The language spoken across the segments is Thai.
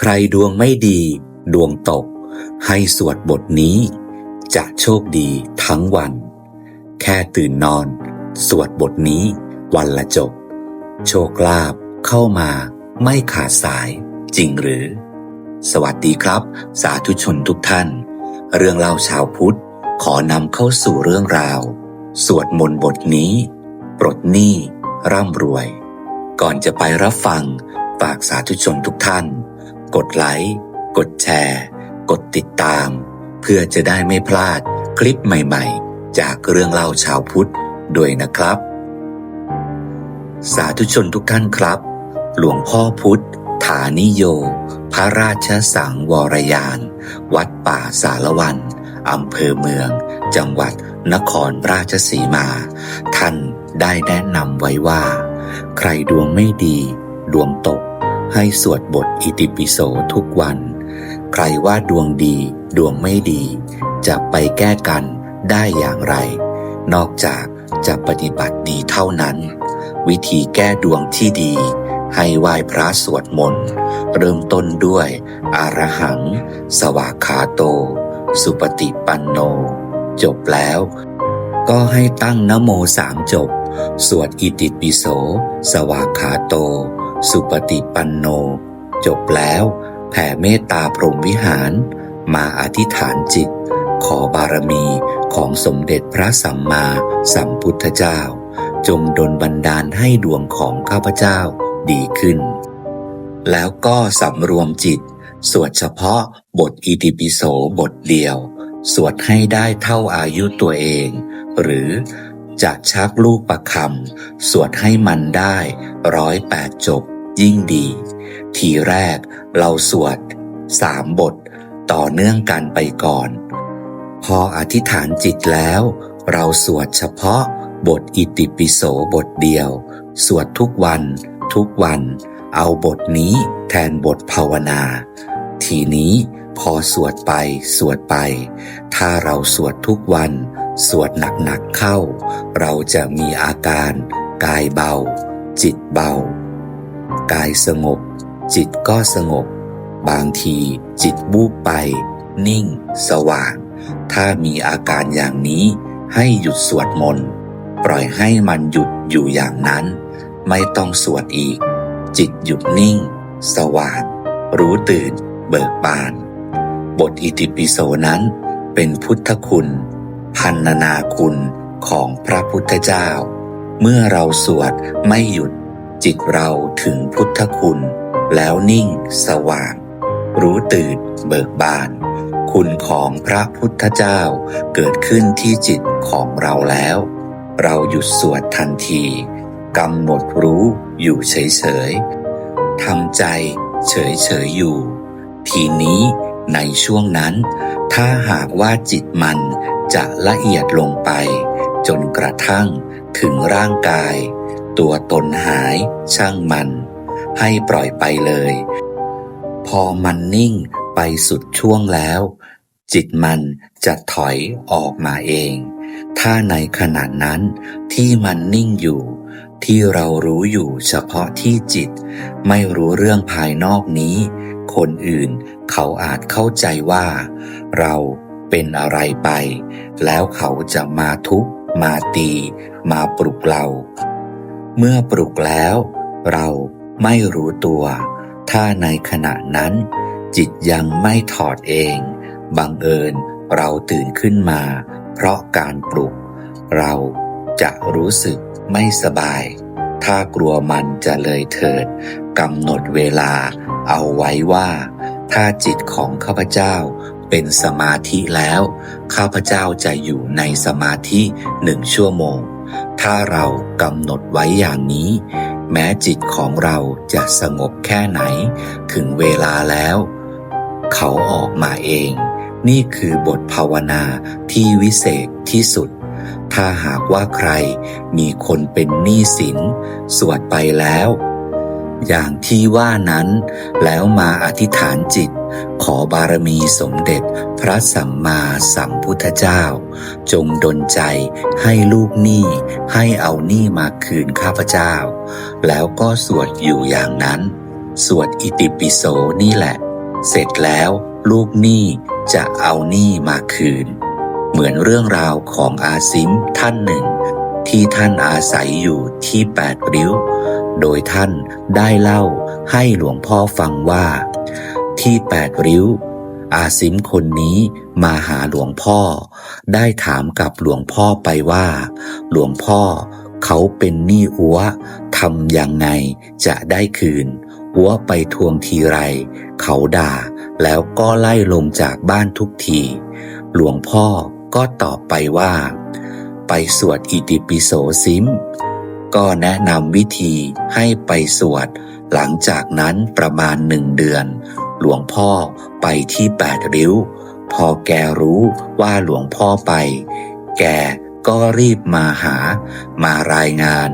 ใครดวงไม่ดี ดวงตก ให้สวดบทนี้ จะโชคดีทั้งวัน แค่ตื่นนอน สวดบทนี้ วันละจบ โชคลาภเข้ามาไม่ขาดสายจริงหรือ สวัสดีครับ สาธุชนทุกท่าน เรื่องเล่าชาวพุทธ ขอนำเข้าสู่เรื่องราว สวดมนต์บทนี้ ปลดหนี้ร่ำรวย ก่อนจะไปรับฟังฝากสาธุชนทุกท่าน กดไลค์ กดแชร์ กดติดตาม เพื่อจะได้ไม่พลาดคลิปใหม่ๆ จากเรื่องเล่าชาวพุทธด้วยนะครับ สาธุชนทุกท่านครับ หลวงพ่อพุทธ ฐานิโย พระราชสังวรยาน วัดป่าสารวันอำเภอเมือง จังหวัดนครราชสีมา ท่านได้แนะนำไว้ว่า ใครดวงไม่ดี ดวงตก ให้สวดบทอิติปิโสทุกวัน ใครว่าดวงดีดวงไม่ดี จะไปแก้กันได้อย่างไร นอกจากจะปฏิบัติดีเท่านั้น วิธีแก้ดวงที่ดี ให้ไหว้พระสวดมนต์เริ่มต้นด้วยอารหัง สวากขาโต สุปฏิปันโน จบแล้ว ก็ให้ตั้งนโมสามจบ สวดอิติปิโส สวากขาโต สุปฏิปันโน จบแล้วแผ่เมตตาพรหมวิหาร มาอธิษฐานจิต ขอบารมีของสมเด็จพระสัมมาสัมพุทธเจ้า จงดลบันดาลให้ดวงของข้าพเจ้าดีขึ้น แล้วก็สำรวมจิต สวดเฉพาะบทอิติปิโสบทเดียว สวดให้ได้เท่าอายุตัวเอง หรือ จะชักลูกประคำสวดให้มันได้ร้อยแปดจบยิ่งดี ทีแรกเราสวดสามบทต่อเนื่องกันไปก่อน พออธิษฐานจิตแล้ว เราสวดเฉพาะบทอิติปิโสบทเดียว สวดทุกวันทุกวัน เอาบทนี้แทนบทภาวนา ทีนี้ พอสวดไปสวดไป ถ้าเราสวดทุกวัน สวดหนักๆเข้า เราจะมีอาการ กายเบา จิตเบา กายสงบ จิตก็สงบ บางทีจิตบูบไป นิ่ง สว่าง ถ้ามีอาการอย่างนี้ ให้หยุดสวดมนต์ปล่อยให้มันหยุดอยู่อย่างนั้น ไม่ต้องสวดอีก จิตหยุดนิ่ง สว่าง รู้ตื่น เบิกบาน บทอิติปิโสนั้น เป็นพุทธคุณ พันนาคุณของพระพุทธเจ้า เมื่อเราสวดไม่หยุด จิตเราถึงพุทธคุณ แล้วนิ่งสว่าง รู้ตื่นเบิกบาน คุณของพระพุทธเจ้าเกิดขึ้นที่จิตของเราแล้ว เราหยุดสวดทันทีกำหนดรู้อยู่เฉยๆทำใจเฉยๆอยู่ ทีนี้ ในช่วงนั้น ถ้าหากว่าจิตมันจะละเอียดลงไป จนกระทั่งถึงร่างกาย ตัวตนหายช่างมัน ให้ปล่อยไปเลย พอมันนิ่งไปสุดช่วงแล้ว จิตมันจะถอยออกมาเอง ถ้าในขณะนั้นที่มันนิ่งอยู่ ที่เรารู้อยู่เฉพาะที่จิต ไม่รู้เรื่องภายนอกนี้ คนอื่น เขาอาจเข้าใจว่า เราเป็นอะไรไป แล้วเขาจะมาทุบมาตี มาปลุกเรา เมื่อปลุกแล้ว เราไม่รู้ตัว ถ้าในขณะนั้น จิตยังไม่ถอดเอง บังเอิญเราตื่นขึ้นมา เพราะการปลุก เราจะรู้สึกไม่สบาย ถ้ากลัวมันจะเลยเถิดกำหนดเวลาเอาไว้ว่า ถ้าจิตของข้าพเจ้าเป็นสมาธิแล้ว ข้าพเจ้าจะอยู่ในสมาธิหนึ่งชั่วโมง ถ้าเรากำหนดไว้อย่างนี้ แม้จิตของเราจะสงบแค่ไหน ถึงเวลาแล้ว เขาออกมาเอง นี่คือบทภาวนาที่วิเศษที่สุด ถ้าหากว่าใครมีคนเป็นหนี้สิน สวดไปแล้ว อย่างที่ว่านั้น แล้วมาอธิษฐานจิต ขอบารมีสมเด็จพระสัมมาสัมพุทธเจ้า จงดลใจให้ลูกหนี้ให้เอาหนี้มาคืนข้าพเจ้า แล้วก็สวดอยู่อย่างนั้น สวดอิติปิโสนี่แหละ เสร็จแล้วลูกหนี้จะเอาหนี้มาคืน เหมือนเรื่องราวของอาซิมท่านหนึ่ง ที่ท่านอาศัยอยู่ที่แปดริ้ว โดยท่านได้เล่าให้หลวงพ่อฟังว่า ที่แปดริ้ว อาซิมคนนี้มาหาหลวงพ่อ ได้ถามกับหลวงพ่อไปว่า หลวงพ่อเขาเป็นหนี้อัวทำอยังไงจะได้คืนอัวไปทวงทีไร เขาด่าแล้วก็ไล่ลงจากบ้านทุกที หลวงพ่อก็ตอบไปว่า ไปสวดอิติปิโสซิม ก็แนะนำวิธีให้ไปสวด หลังจากนั้นประมาณหนึ่งเดือน หลวงพ่อไปที่แปดริ้ว พอแกรู้ว่าหลวงพ่อไป แกก็รีบมาหา มารายงาน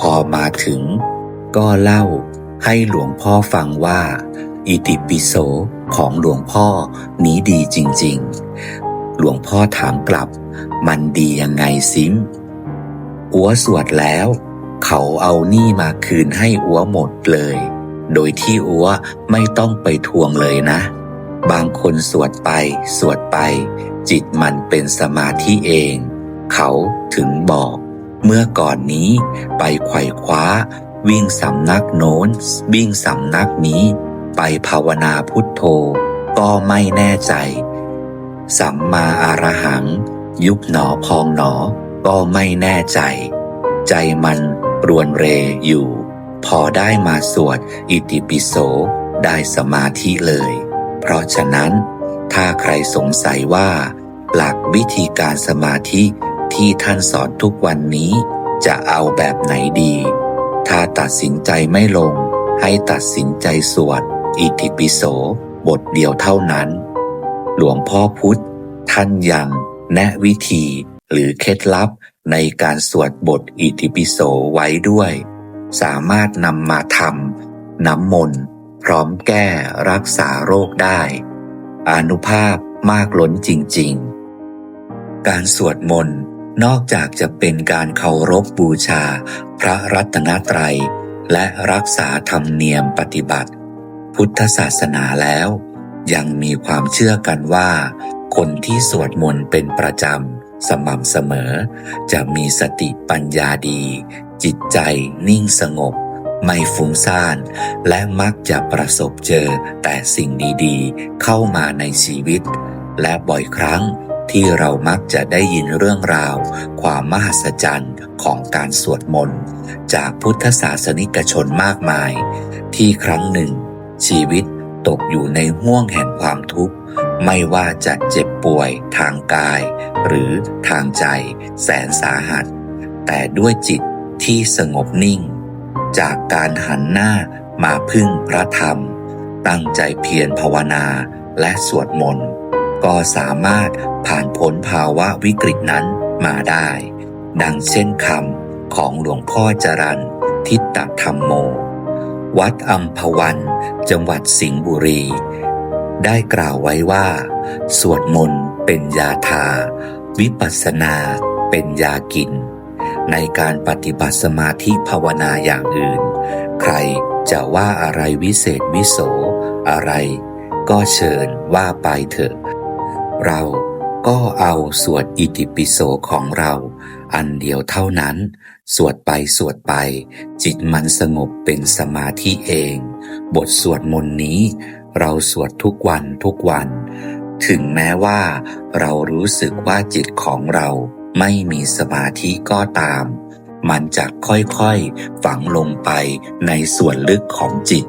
พอมาถึง ก็เล่าให้หลวงพ่อฟังว่า อิติปิโสของหลวงพ่อนี้ดีจริง ๆ หลวงพ่อถามกลับ มันดียังไงซิมอัวสวดแล้ว เขาเอาหนี้มาคืนให้อัวหมดเลย โดยที่อัวไม่ต้องไปทวงเลยนะ บางคนสวดไป สวดไป จิตมันเป็นสมาธิเอง เขาถึงบอก เมื่อก่อนนี้ไปไขว่คว้า วิ่งสำนักโน้น วิ่งสำนักนี้ ไปภาวนาพุทโธ ก็ไม่แน่ใจ สัมมาอารหัง ยุบหนอพองหนอ ก็ไม่แน่ใจ ใจมัน รวนเรอยู่ พอได้มาสวดอิติปิโสได้สมาธิเลย เพราะฉะนั้นถ้าใครสงสัยว่า หลักวิธีการสมาธิที่ท่านสอนทุกวันนี้ จะเอาแบบไหนดี ถ้าตัดสินใจไม่ลง ให้ตัดสินใจสวด อิติปิโสบทเดียวเท่านั้น หลวงพ่อพุธท่านยังแนะวิธี หรือเคล็ดลับในการสวดบทอิติปิโสไว้ด้วย สามารถนำมาทำน้ำมนต์ พร้อมแก้รักษาโรคได้ อนุภาพมากล้นจริง ๆ การสวดมนต์นอกจากจะเป็นการเคารพบูชา พระรัตนตรัย และรักษาธรรมเนียมปฏิบัติ พุทธศาสนาแล้ว ยังมีความเชื่อกันว่า คนที่สวดมนต์เป็นประจำ สม่ำเสมอ จะมีสติปัญญาดี จิตใจนิ่งสงบ ไม่ฟุ้งซ่าน และมักจะประสบเจอแต่สิ่งดีๆ เข้ามาในชีวิต และบ่อยครั้งที่เรามักจะได้ยินเรื่องราว ความมหัศจรรย์ของการสวดมนต์จากพุทธศาสนิกชนมากมาย ที่ครั้งหนึ่ง ชีวิต ตกอยู่ในห่วงแห่งความทุกข์ ไม่ว่าจะเจ็บป่วยทางกาย หรือทางใจแสนสาหัส แต่ด้วยจิตที่สงบนิ่ง จากการหันหน้ามาพึ่งพระธรรม ตั้งใจเพียรภาวนาและสวดมนต์ก็สามารถผ่านพ้นภาวะวิกฤตนั้นมาได้ ดังเช่นคำของหลวงพ่อจรันทิตตธรรมโม วัดอัมพวัน จังหวัดสิงห์บุรี ได้กล่าวไว้ว่า สวดมนต์เป็นยาทา วิปัสสนาเป็นยากิน ในการปฏิบัติสมาธิภาวนาอย่างอื่น ใครจะว่าอะไรวิเศษวิโสอะไร ก็เชิญว่าไปเถอะ เราก็เอาสวดอิติปิโสของเรา อันเดียวเท่านั้น สวดไปสวดไป จิตมันสงบเป็นสมาธิเอง บทสวดมนต์นี้ เราสวดทุกวันทุกวัน ถึงแม้ว่า เรารู้สึกว่าจิตของเราไม่มีสมาธิก็ตาม มันจะค่อยๆ ฝังลงไปในส่วนลึกของจิต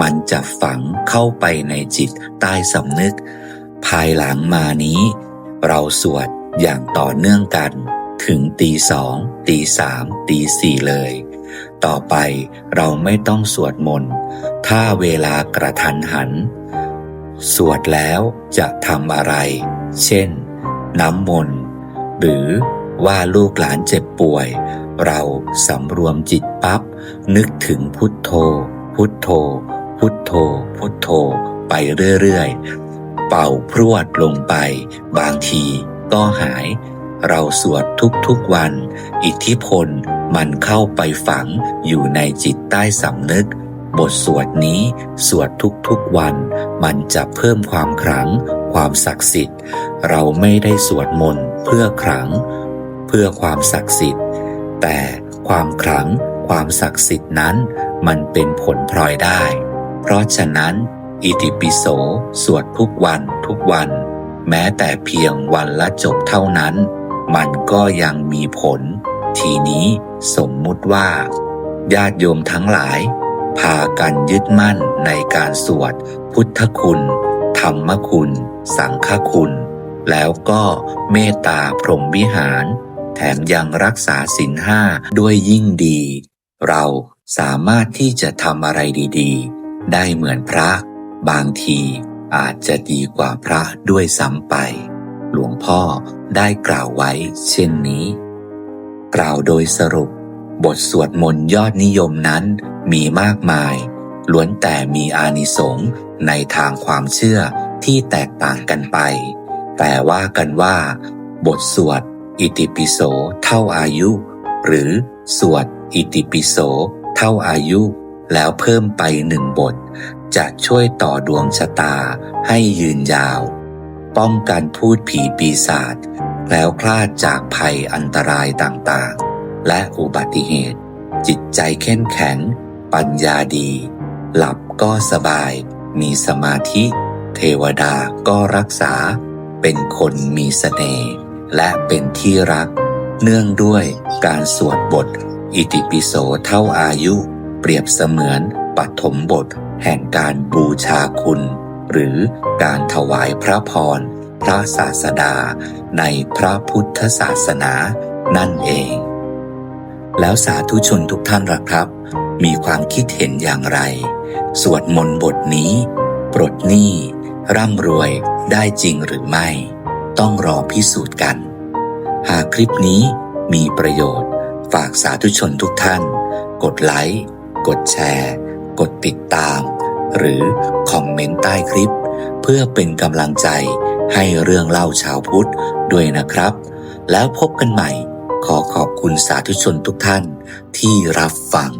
มันจะฝังเข้าไปในจิตใต้สำนึก ภายหลังมานี้ เราสวดอย่างต่อเนื่องกัน ถึงตีสองตีสามตีสี่เลย ต่อไปเราไม่ต้องสวดมนต์ถ้าเวลากระทันหัน สวดแล้วจะทำอะไร เช่น น้ำมนต์หรือว่าลูกหลานเจ็บป่วย เราสำรวมจิตปับ๊บนึกถึงพุทโธ พุทโธ พุทโธ พุทโธ ไปเรื่อยๆ เป่าพรวดลงไป บางทีก็หาย เราสวดทุกๆวัน อิทธิพลมันเข้าไปฝังอยู่ในจิตใต้สำนึก บทสวดนี้สวดทุกๆวัน มันจะเพิ่มความขลัง ความศักดิ์สิทธิ์ เราไม่ได้สวดมนต์เพื่อขลัง เพื่อความศักดิ์สิทธิ์ แต่ความขลัง ความศักดิ์สิทธิ์นั้น มันเป็นผลพลอยได้ เพราะฉะนั้น อิติปิโสสวดทุกวันทุกวัน แม้แต่เพียงวันละจบเท่านั้น มันก็ยังมีผล ทีนี้สมมุติว่า ญาติโยมทั้งหลาย พากันยึดมั่นในการสวด พุทธคุณ ธรรมคุณ สังฆคุณ แล้วก็เมตตาพรหมวิหาร แถมยังรักษาศีลห้าด้วยยิ่งดี เราสามารถที่จะทำอะไรดีๆ ได้เหมือนพระ บางทีอาจจะดีกว่าพระด้วยซ้ำไป หลวงพ่อได้กล่าวไว้เช่นนี้ กล่าวโดยสรุป บทสวดมนต์ยอดนิยมนั้นมีมากมาย ล้วนแต่มีอานิสงส์ในทางความเชื่อที่แตกต่างกันไป แต่ว่ากันว่า บทสวดอิติปิโสเท่าอายุ หรือสวดอิติปิโสเท่าอายุ แล้วเพิ่มไปหนึ่งบท จะช่วยต่อดวงชะตาให้ยืนยาว ป้องกันพูดผีปีศาจแล้วคลาดจากภัยอันตรายต่างๆ และอุบัติเหตุ จิตใจเข้มแข็ง ปัญญาดี หลับก็สบาย มีสมาธิ เทวดาก็รักษา เป็นคนมีเสน่ห์และเป็นที่รัก เนื่องด้วยการสวดบท อิติปิโสเท่าอายุ เปรียบเสมือนปฐมบทแห่งการบูชาคุณ หรือการถวายพระพร พระศาสดา ในพระพุทธศาสนานั่นเอง แล้วสาธุชนทุกท่านล่ะครับ มีความคิดเห็นอย่างไร สวดมนต์บทนี้ ปลดหนี้ ร่ำรวยได้จริงหรือไม่ ต้องรอพิสูจน์กัน หากคลิปนี้มีประโยชน์ ฝากสาธุชนทุกท่าน กดไลค์ กดแชร์ กดติดตาม หรือคอมเมนต์ใต้คลิป เพื่อเป็นกำลังใจให้เรื่องเล่าชาวพุทธด้วยนะครับ แล้วพบกันใหม่ ขอขอบคุณสาธุชนทุกท่านที่รับฟัง